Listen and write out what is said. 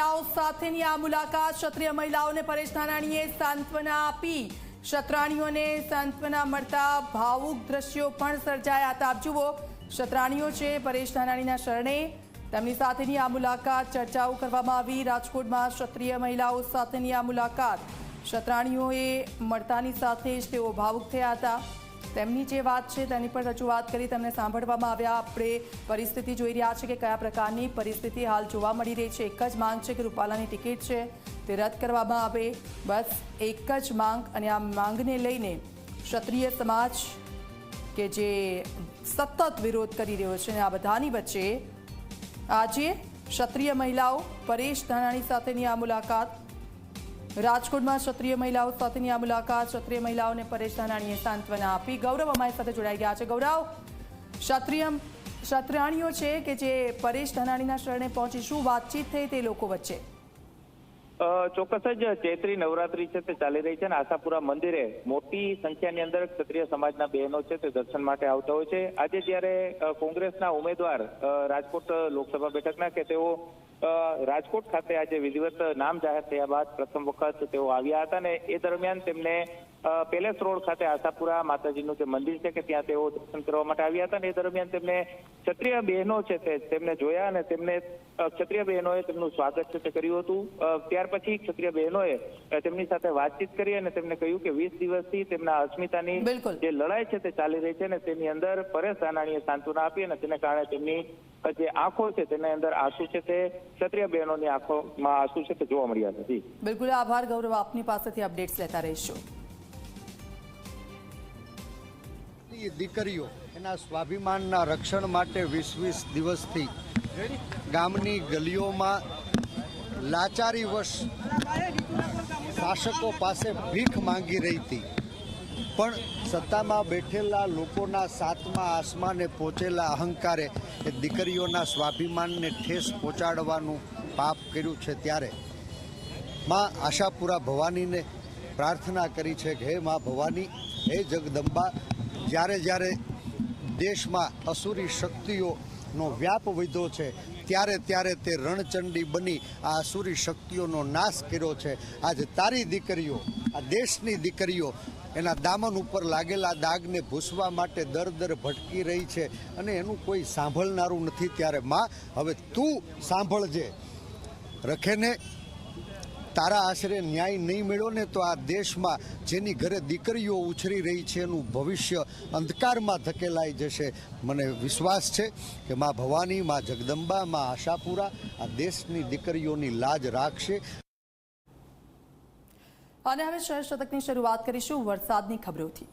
મહિલાઓ સાથેની આ મુલાકાત ક્ષત્રિય મહિલાઓને પરેશ ધાનાણીએ સાંત્વના આપી. ક્ષત્રાણીઓને સાંત્વના મળતા ભાવુક દ્રશ્યો પણ સર્જાયા હતા. આપ જુઓ, ક્ષત્રાણીઓ છે પરેશ ધાનાણીના શરણે. તેમની સાથેની આ મુલાકાત ચર્ચાઓ કરવામાં આવી. રાજકોટમાં ક્ષત્રિય મહિલાઓ સાથેની આ મુલાકાત. ક્ષત્રાણીઓએ મળતાની સાથે જ તેઓ ભાવુક થયા હતા. તેમની જે વાત છે, તેની પર રજૂઆત કરી તેમને સાંભળવામાં આવ્યા. આપણે પરિસ્થિતિ જોઈ રહ્યા છે કે કયા પ્રકારની પરિસ્થિતિ હાલ જોવા મળી રહી છે. એક જ માંગ છે કે રૂપાલાની ટિકિટ છે, તે રદ કરવામાં આવે. બસ એક જ માંગ અને આ માંગને લઈને ક્ષત્રિય સમાજ કે જે સતત વિરોધ કરી રહ્યો છે અને આ બધાની વચ્ચે આજે ક્ષત્રિય મહિલાઓ પરેશ ધાનાણી સાથેની આ મુલાકાત રાજકોટમાં ક્ષત્રિય મહિલાઓ સાથેની આ મુલાકાત. ક્ષત્રિય મહિલાઓને પરેશ સાંત્વના આપી ગૌરવ અમારી સાથે જોડાઈ ગયા છે. ગૌરવ, ક્ષત્રિય ક્ષત્રાણીઓ છે કે જે પરેશ ધાનાણીના શરણે પહોંચી, શું વાતચીત થઈ તે લોકો વચ્ચે? ચોક્કસ જ ચૈત્રી નવરાત્રી છે તે ચાલી રહી છે અને આશાપુરા મંદિરે મોટી સંખ્યાની અંદર ક્ષત્રિય સમાજના બહેનો છે તે દર્શન માટે આવતા હોય છે. આજે જ્યારે કોંગ્રેસના ઉમેદવાર રાજકોટ લોકસભા બેઠકના કે તેઓ રાજકોટ ખાતે આજે વિધિવત નામ જાહેર થયા બાદ પ્રથમ વખત તેઓ આવ્યા હતા ને એ દરમિયાન તેમને પેલેસ રોડ ખાતે આશાપુરા માતાજીનું જે મંદિર છે કે ત્યાં તેઓ દર્શન કરવા માટે આવ્યા હતા ને એ દરમિયાન તેમને ક્ષત્રિય બહેનો છે તે તેમને જોયા અને તેમને ક્ષત્રિય બહેનોએ તેમનું સ્વાગત છે તે કર્યું હતું ત્યાર પછી ક્ષત્રિય બહેનોએ તેમની સાથે વાતચીત કરી અને તેમને કહ્યું કે વીસ દિવસથી તેમના અસ્મિતાની. જે લડાઈ છે તે ચાલી રહી છે ને તેની અંદર પરેશ ધાનાણીએ સાંત્વના આપી અને તેને કારણે તેમની જે આંખો છે તેની અંદર આંસુ છે તે ક્ષત્રિય બહેનોની આંખોમાં આંસુ છે તે જોવા મળ્યા નથી. બિલકુલ આભાર ગૌરવ આપની પાસેથી અપડેટ્સ લેતા રહીશું. દીકરીઓ એના સ્વાભિમાનના રક્ષણ માટે વીસ વીસ દિવસથી ગામની ગલીઓમાં લાચારી વશ શાસકો પાસે ભીખ માંગી રહી હતી. પણ સત્તામાં બેઠેલા લોકોના સાતમા આસમાને પહોંચેલા અહંકારે એ દીકરીઓના સ્વાભિમાનને ઠેસ પહોંચાડવાનું પાપ કર્યું છે ત્યારે. માં આશાપુરા ભવાનીને પ્રાર્થના કરી છે કે, હે માં ભવાની, હે જગદંબા, જ્યારે જ્યારે દેશમાં અસુરી શક્તિઓનો વ્યાપ વધ્યો છે, ત્યારે ત્યારે તે રણચંડી બની આ અસુરી શક્તિઓનો નાશ કર્યો છે. આજે તારી દીકરીઓ, આ દેશની દીકરીઓ એના દામન ઉપર લાગેલા દાગને ભૂસવા માટે દર દર ભટકી રહી છે અને એનું કોઈ સાંભળનારું નથી ત્યારે માં, હવે તું સાંભળજે. રખેને તારા આશરે ન્યાય નહીં મળ્યો ને તો આ દેશમાં જેની ઘરે દીકરીઓ ઉછરી રહી છે એનું ભવિષ્ય અંધકારમાં ધકેલાઈ જશે. મને વિશ્વાસ છે કે માં ભવાની, માં જગદંબા, માં આશાપુરા આ દેશની દીકરીઓની લાજ રાખશે. અને હવે શહેર શતકની શરૂઆત કરીશું વરસાદની ખબરોથી.